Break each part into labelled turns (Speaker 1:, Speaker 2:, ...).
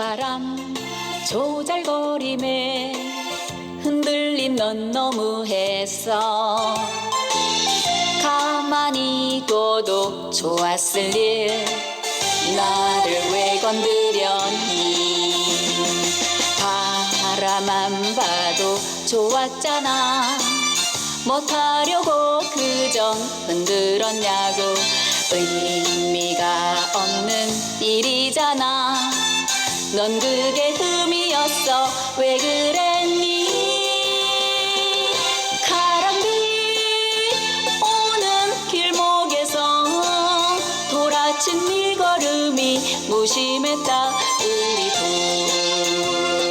Speaker 1: 바람 조잘거림에 흔들림 넌 너무했어. 가만히 둬도 좋았을 일 나를 왜 건드렸니? 바라만 봐도 좋았잖아. 못하려고 그정 흔들었냐고. 의미가 없는 일이잖아 넌 그게 흠이었어. 왜 그랬니? 가랑비 오는 길목에서 돌아친 네 걸음이 무심했다. 우리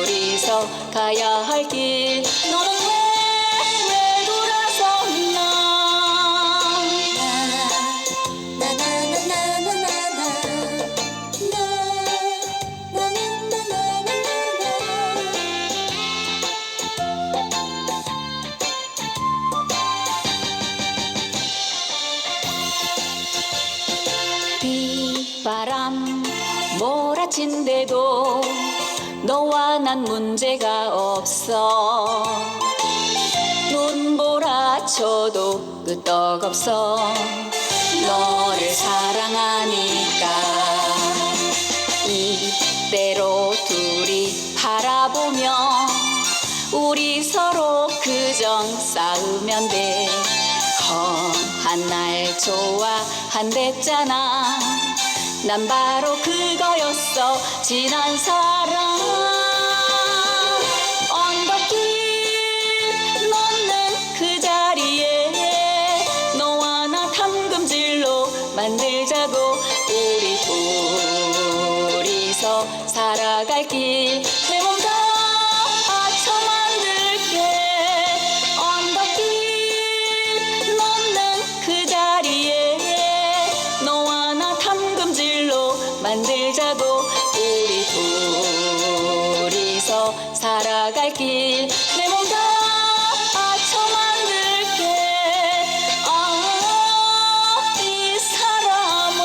Speaker 1: 둘이서 가야 할길 너는 몰아친데도 너와 난 문제가 없어. 눈보라 쳐도 끄떡없어. 너를 사랑하니까 이대로 둘이 바라보며 우리 서로 그정 싸우면 돼. 험한 날 좋아한댔잖아 난 바로 그거였어. 지난 사랑 언덕길 넘는 그 자리에 너와 나 담금질로 만들자고. 우리 둘이서 살아갈 길 찾고 우리 둘이서 살아갈 길 내 몸 다 바쳐 아, 만들게. 아 이 사람아.